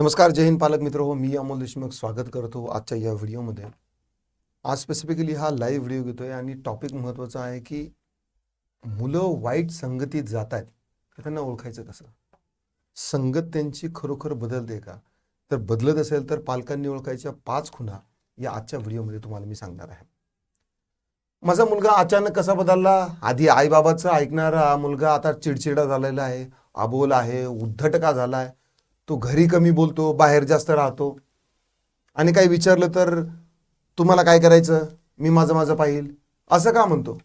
नमस्कार जय हिंद पालक मित्र हो मी अमोल देशमुख स्वागत करतो आजच्या या व्हिडिओमध्ये. आज स्पेसिफिकली हा लाईव्ह व्हिडिओ घेतोय आणि टॉपिक महत्त्वाचा आहे की मुलं वाईट संगतीत जात आहेत तर त्यांना ओळखायचं कसं? संगत त्यांची खरोखर बदलते का? तर बदलत असेल तर पालकांनी ओळखायच्या पाच खुणा या आजच्या व्हिडिओमध्ये तुम्हाला मी सांगणार आहे. माझा मुलगा अचानक कसा बदलला? आधी आईबाबाचं ऐकणारा मुलगा आता चिडचिडा झालेला आहे अबोल आहे उद्धट का झाला आहे तो घरी कमी बोलतो बाहेर जास्त राहतो. आणि काही विचारलं तर तुम्हाला काय करायचं? मी माझं माझं पाहिल. असं का म्हणतो?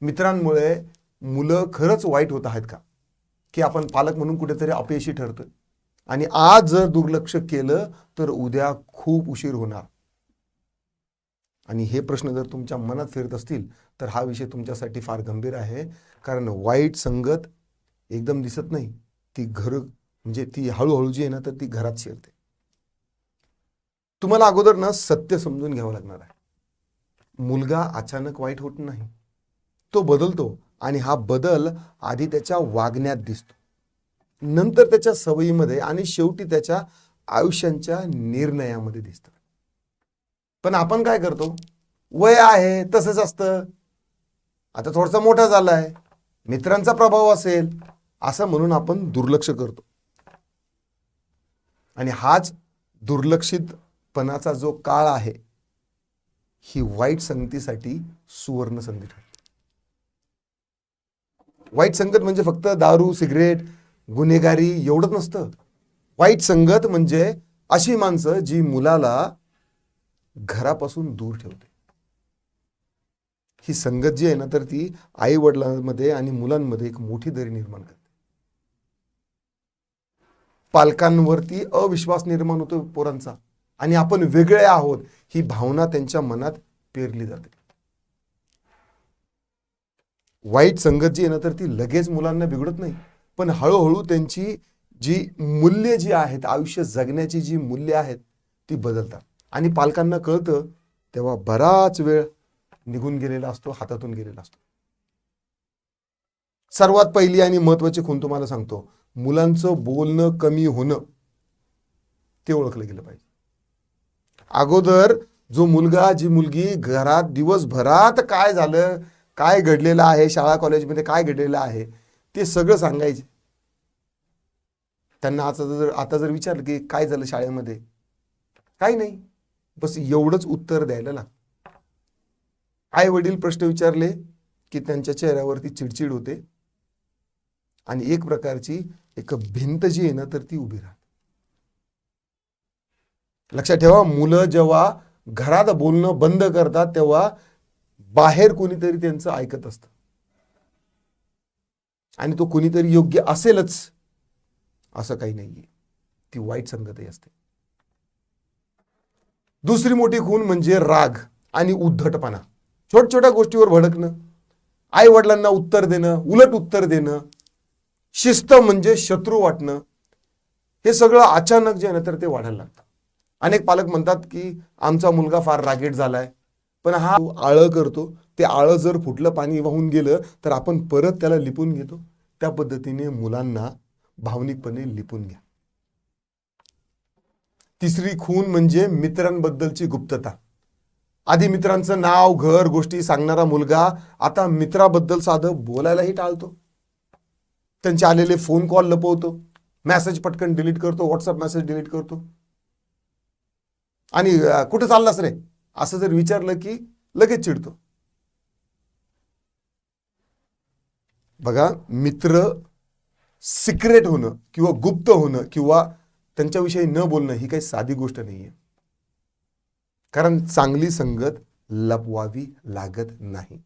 मित्रांमुळे मुलं खरंच वाईट होत आहेत का? की आपण पालक म्हणून कुठेतरी अपयशी ठरतोय. आणि आज जर दुर्लक्ष केलं तर उद्या खूप उशीर होणार. आणि हे प्रश्न जर तुमच्या मनात फिरत असतील तर हा विषय तुमच्यासाठी फार गंभीर आहे. कारण वाईट संगत एकदम दिसत नाही. ती घर म्हणजे ती हळूहळू जी आहे ना तर ती घरात शिरते. तुम्हाला अगोदर ना सत्य समजून घ्यावं लागणार आहे. मुलगा अचानक वाईट होत नाही. तो बदलतो आणि हा बदल आधी त्याच्या वागण्यात दिसतो. नंतर त्याच्या सवयीमध्ये आणि शेवटी त्याच्या आयुष्यांच्या निर्णयामध्ये दिसतं पण आपण काय करतो? वय आहे तसंच असतं. आता थोडासा मोठा झालाय. मित्रांचा प्रभाव असेल. असं म्हणून आपण दुर्लक्ष करतो. आणि हाच दुर्लक्षितपणाचा जो काळ आहे ही वाईट संगतीसाठी सुवर्ण संधी ठरते. वाईट संगत म्हणजे फक्त दारू सिगरेट गुन्हेगारी एवढंच नसतं. वाईट संगत म्हणजे अशी माणसं जी मुलाला घरापासून दूर ठेवते. ही संगत जी आहे ना तर ती आई वडिलांमध्ये आणि मुलांमध्ये एक मोठी दरी निर्माण करते. पालकांवरती अविश्वास निर्माण होतो पोरांचा. आणि आपण वेगळे आहोत ही भावना त्यांच्या मनात पेरली जाते. वाईट संगत जी आहे ना तर ती लगेच मुलांना बिघडत नाही. पण हळूहळू त्यांची जी मूल्य जी आहेत आयुष्य जगण्याची जी मूल्य आहेत ती बदलतात. आणि पालकांना कळतं तेव्हा बराच वेळ निघून गेलेला असतो हातातून गेलेला असतो. सर्वात पहिली आणि महत्वाची खूण तुम्हाला सांगतो मुलांचं बोलणं कमी होणं ते ओळखलं गेलं पाहिजे. अगोदर जो मुलगा जी मुलगी घरात दिवसभरात काय झालं काय घडलेलं आहे शाळा कॉलेजमध्ये काय घडलेलं आहे ते सगळं सांगायचे. त्यांना आता जर आता जर विचारलं की काय झालं शाळेमध्ये? काही नाही. बस एवढंच उत्तर द्यायला लागतं. आई वडील प्रश्न विचारले की त्यांच्या चेहऱ्यावरती चिडचिड होते. आणि एक प्रकारची एक भिंत जी आहे ना तर ती उभी राहते. लक्षात ठेवा मुलं जेव्हा घरात बोलणं बंद करतात तेव्हा बाहेर कोणीतरी त्यांचं ऐकत असतं. आणि तो कोणीतरी योग्य असेलच असं काही नाहीये. ती वाईट संगतही असते. दुसरी मोठी खून म्हणजे राग आणि उद्धटपणा. छोट छोट्या गोष्टीवर भडकणं आई वडिलांना उत्तर देणं उलट उत्तर देणं शिस्त म्हणजे शत्रू वाटणं. हे सगळं अचानक जे आहे ना तर ते वाढायला लागतं. अनेक पालक म्हणतात की आमचा मुलगा फार रागीट झालाय. पण हा आळं करतो. ते आळं जर फुटलं पाणी वाहून गेलं तर आपण परत त्याला लिपून घेतो. त्या पद्धतीने मुलांना भावनिकपणे लिपून घ्या. तिसरी खून म्हणजे मित्रांबद्दलची गुप्तता. आधी मित्रांचं नाव घर गोष्टी सांगणारा मुलगा आता मित्राबद्दल साधं बोलायलाही टाळतो. त्यांचे आलेले फोन कॉल लपवतो मेसेज पटकन डिलीट करतो व्हॉट्सअप मेसेज डिलीट करतो. आणि कुठं चाललास रे? असं जर विचारलं की लगेच चिडतो. बघा मित्र सिक्रेट होणं किंवा गुप्त होणं किंवा त्यांच्याविषयी न बोलणं ही काही साधी गोष्ट नाहीये. कारण चांगली संगत लपवावी लागत नाही.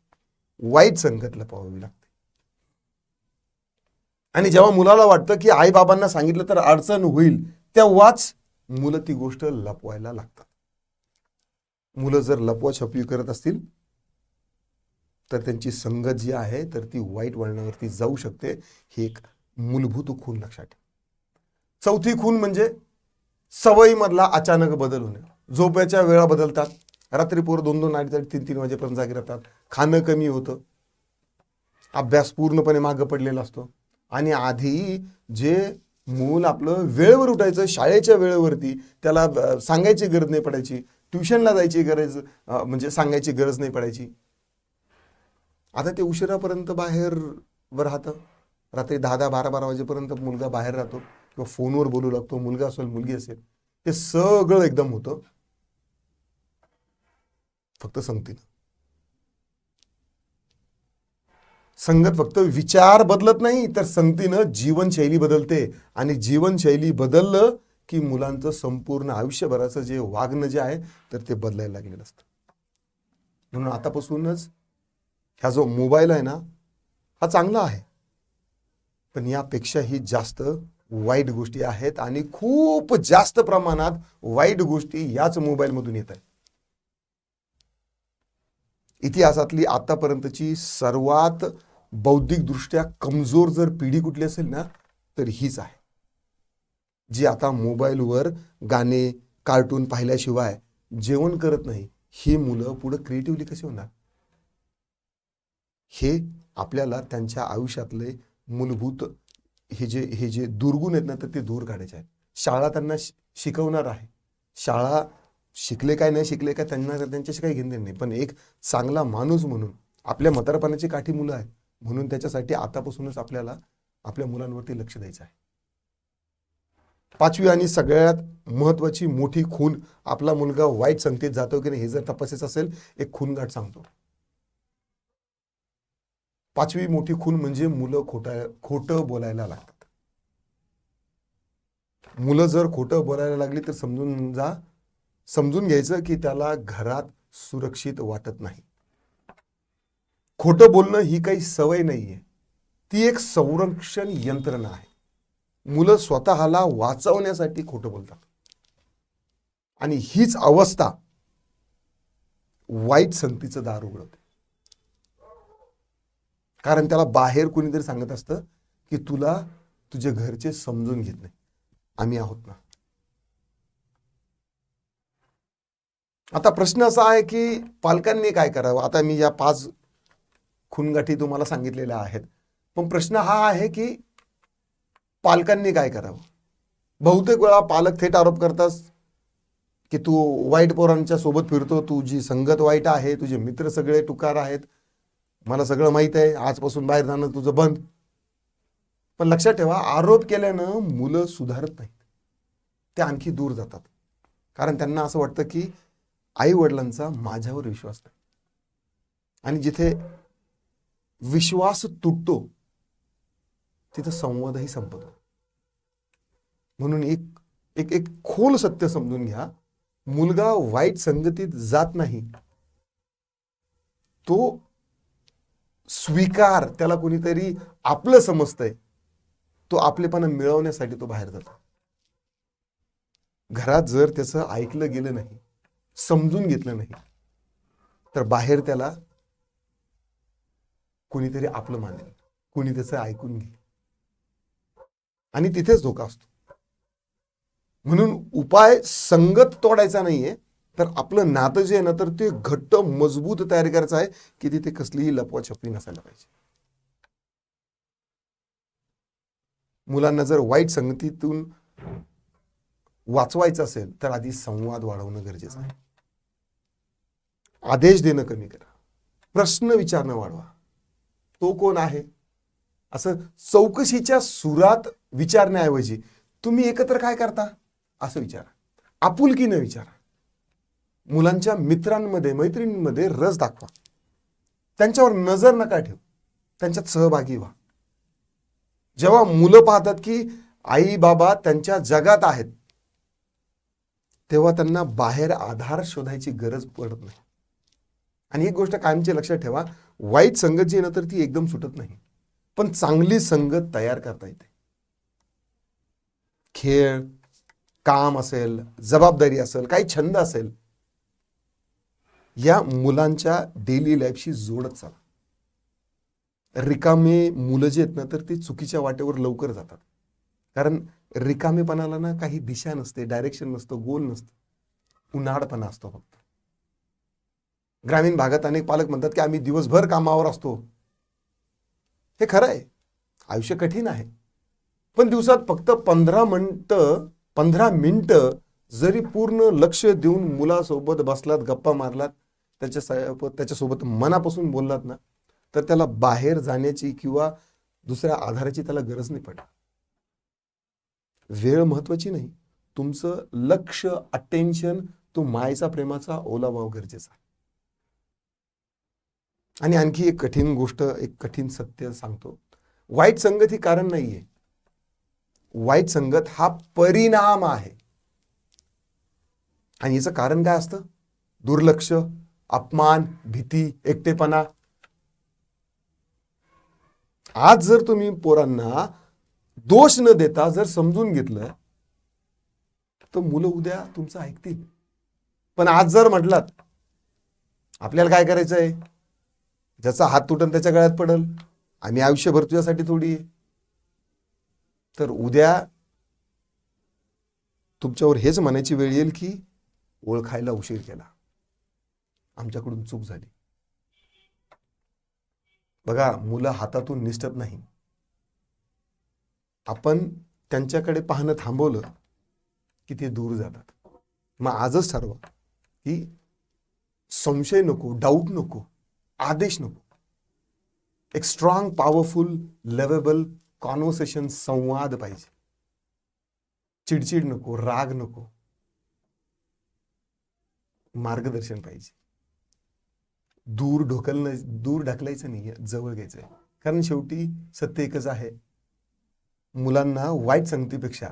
वाईट संगत लपवावी लागते. आणि जेव्हा मुलाला वाटतं की आई बाबांना सांगितलं तर अडचण होईल तेव्हाच मुलं ती गोष्ट लपवायला लागतात. मुलं जर लपवा छपवी करत असतील तर त्यांची संगत जी आहे तर ती वाईट वळणावरती जाऊ शकते. ही एक मूलभूत खून लक्षात ठेवा. चौथी खून म्हणजे सवयीमधला अचानक बदल होणे. झोप्याच्या वेळा बदलतात. रात्रीपूर दोन दोन अडीच अडीच तीन तीन वाजेपर्यंत जागी राहतात खाणं कमी होतं अभ्यास पूर्णपणे मागं पडलेला असतो आणि आधी जे मूल आपलं वेळेवर उठायचं शाळेच्या वेळेवरती त्याला सांगायची गरज नाही पडायची. ट्युशनला जायची गरज म्हणजे सांगायची गरज नाही पडायची. आता ते उशिरापर्यंत बाहेर राहतं. रात्री दहा दहा बारा बारा वाजेपर्यंत मुलगा बाहेर राहतो किंवा फोनवर बोलू लागतो मुलगा असेल मुलगी असेल. ते सगळं एकदम होतं. फक्त सांगतील संगत फक्त विचार बदलत नाही तर संगतीनं जीवनशैली बदलते. आणि जीवनशैली बदललं की मुलांचं संपूर्ण आयुष्यभराचं जे वागणं जे आहे तर ते बदलायला लागलेलं असतं. म्हणून आतापासूनच ह्या जो मोबाईल आहे ना हा चांगला आहे. पण यापेक्षाही जास्त वाईट गोष्टी आहेत आणि खूप जास्त प्रमाणात वाईट गोष्टी याच मोबाईलमधून येत आहेत. इतिहासातली आतापर्यंतची सर्वात बौद्धिकदृष्ट्या कमजोर जर पिढी कुठली असेल ना तर हीच आहे. जी आता मोबाईलवर गाणे कार्टून पाहिल्याशिवाय जेवण करत नाही ही मुलं पुढं क्रिएटिव्हली कशी होणार? हे आपल्याला त्यांच्या आयुष्यातले मूलभूत हे जे हे जे दुर्गुण आहेत ना तर ते दूर काढायचे आहेत. शाळा त्यांना शिकवणार आहे. शाळा शिकले काय नाही शिकले काय त्यांना त्यांच्याशी काही घेणं नाही. पण एक चांगला माणूस म्हणून आपल्या म्हातारपणाची काठी मुलं आहेत. म्हणून त्याच्यासाठी आतापासूनच आपल्याला आपल्या मुलांवरती लक्ष द्यायचं आहे. पाचवी आणि सगळ्यात महत्वाची मोठी खून आपला मुलगा वाईट संगतीत जातो की नाही हे जर तपासायचं असेल एक खूनगाठ सांगतो. पाचवी मोठी खून म्हणजे मुलं खोटा खोटं बोलायला लागतात. मुलं जर खोटं बोलायला लागली तर समजून जा समजून घ्यायचं की त्याला घरात सुरक्षित वाटत नाही. खोटं बोलणं ही काही सवय नाहीये. ती एक संरक्षण यंत्रणा आहे. मुलं स्वतःला वाचवण्यासाठी खोटं बोलतात. आणि हीच अवस्था वाईट संगतीचं दार उघडवते कारण त्याला बाहेर कोणीतरी सांगत असतं की तुला तुझे घरचे समजून घेत नाही. आम्ही आहोत ना. आता प्रश्न असा आहे की पालकांनी काय करावं? आता मी या पाच खूनगाठी तुम्हाला सांगितलेल्या आहेत. पण प्रश्न हा आहे की पालकांनी काय करावं? बहुतेक वेळा पालक थेट आरोप करतात की तू वाईट पोरांच्या सोबत फिरतो तुझी संगत वाईट आहे तुझे मित्र सगळे टुकार आहेत. मला सगळं माहीत आहे आजपासून बाहेर जाणं तुझं बंद. पण लक्षात ठेवा आरोप केल्यानं मुलं सुधारत नाहीत. ते आणखी दूर जातात. कारण त्यांना असं वाटतं की आई वडिलांचा माझ्यावर विश्वास नाही. आणि जिथे विश्वास तुटतो तिथं संवादही संपतो. म्हणून एक एक एक खोल सत्य समजून घ्या. मुलगा वाईट संगतीत जात नाही. तो स्वीकार त्याला कोणीतरी आपलं समजतंय. तो आपलेपणा मिळवण्यासाठी तो बाहेर जातो. घरात जर त्याचं ऐकलं गेलं नाही समजून घेतलं नाही तर बाहेर त्याला कोणीतरी आपलं मानेल कोणी त्याचं ऐकून घेईल. आणि तिथेच धोका असतो. म्हणून उपाय संगत तोडायचा नाहीये तर आपलं नातं जे आहे ना तर ते घट्ट मजबूत तयार करायचं आहे की तिथे कसलीही लपवाछपवी नसायला पाहिजे. मुलांना जर वाईट संगतीतून वाचवायचं असेल तर आधी संवाद वाढवणं गरजेचं आहे. आदेश देणं कमी करा. प्रश्न विचारणं वाढवा. तो कोण आहे? असं चौकशीच्या सुरात विचारण्याऐवजी तुम्ही एकत्र काय करता? असं विचारा. आपुलकीनं विचारा. मुलांच्या मित्रांमध्ये मैत्रिणींमध्ये रस दाखवा. त्यांच्यावर नजर नका ठेवू. त्यांच्यात सहभागी व्हा. जेव्हा मुलं पाहतात की आई बाबा त्यांच्या जगात आहेत तेव्हा त्यांना बाहेर आधार शोधायची गरज पडत नाही. आणि एक गोष्ट कायमची लक्षात ठेवा वाईट संगत जी आहे ना तर ती एकदम सुटत नाही. पण चांगली संगत तयार करता येते. खेळ काम असेल जबाबदारी असेल काही छंद असेल या मुलांच्या डेली लाईफशी जोडत चाला. रिकामे मुलं जे आहेत ना तर ते चुकीच्या वाटेवर लवकर जातात. कारण रिकामेपणाला ना काही दिशा नसते डायरेक्शन नसतं गोल नसतं. उन्हाळपणा असतो फक्त. ग्रामीण भागात अनेक पालक म्हणतात की आम्ही दिवसभर कामावर असतो. हे खरं आहे. आयुष्य कठीण आहे. पण दिवसात फक्त पंधरा मिनटं पंधरा मिनटं जरी पूर्ण लक्ष देऊन मुलासोबत बसलात गप्पा मारलात त्याच्या त्याच्यासोबत मनापासून बोललात ना तर त्याला बाहेर जाण्याची किंवा दुसऱ्या आधाराची त्याला गरज नाही पडणार वेळ महत्वाची नाही. तुमचं लक्ष अटेन्शन तो मायेचा प्रेमाचा ओलावा गरजेचा आहे. आणि आणखी एक कठीण गोष्ट एक कठीण सत्य सांगतो. वाईट संगत ही कारण नाहीये. वाईट संगत हा परिणाम आहे. आणि याचं कारण काय असतं? दुर्लक्ष अपमान भीती एकटेपणा. आज जर तुम्ही पोरांना दोष न देता जर समजून घेतलं तर मुलं उद्या तुमचं ऐकतील. पण आज जर म्हटलात आपल्याला काय करायचं आहे ज्याचा हात तुटन त्याच्या गळ्यात पडल. आम्ही आयुष्यभर तुझ्यासाठी थोडी आहे. तर उद्या तुमच्यावर हेच म्हणायची वेळ येईल की ओळखायला उशीर केला. आमच्याकडून चूक झाली. बघा मुलं हातातून निसटत नाही. आपण त्यांच्याकडे पाहणं थांबवलं की ते दूर जातात. मग आजच ठरवा की संशय नको डाऊट नको. आदेश नको. एक स्ट्रॉंग पॉवरफुल लेवेबल कॉन्व्हर्सेशन संवाद पाहिजे. चिडचिड नको राग नको. मार्गदर्शन पाहिजे. दूर ढोकलणं दूर ढकलायचं नाही जवळ घ्यायचं आहे कारण शेवटी सत्य एकच आहे. मुलांना वाईट संगतीपेक्षा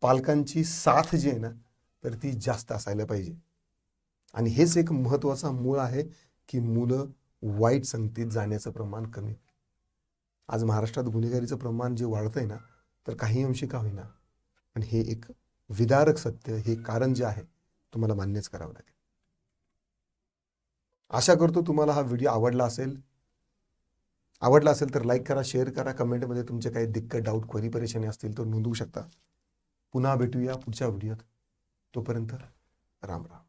पालकांची साथ जी आहे ना तर ती जास्त असायला पाहिजे. आणि हेच एक महत्त्वाचा मूळ आहे की मुलं वाईट संगतीत जाण्याचं प्रमाण कमी. आज महाराष्ट्रात गुन्हेगारीचं प्रमाण जे वाढतंय ना तर काही अंशी का होईना. पण हे एक विदारक सत्य हे कारण जे आहे तुम्हाला मान्यच करावं लागेल. आशा करतो तुम्हाला हा व्हिडिओ आवडला असेल. आवडला असेल तर लाईक करा शेअर करा. कमेंटमध्ये तुमचे काही दिक्कत डाऊट क्वेरी परेशानी असतील तर नोंदवू शकता. पुन्हा भेटूया पुढच्या व्हिडिओत. तोपर्यंत राम राम.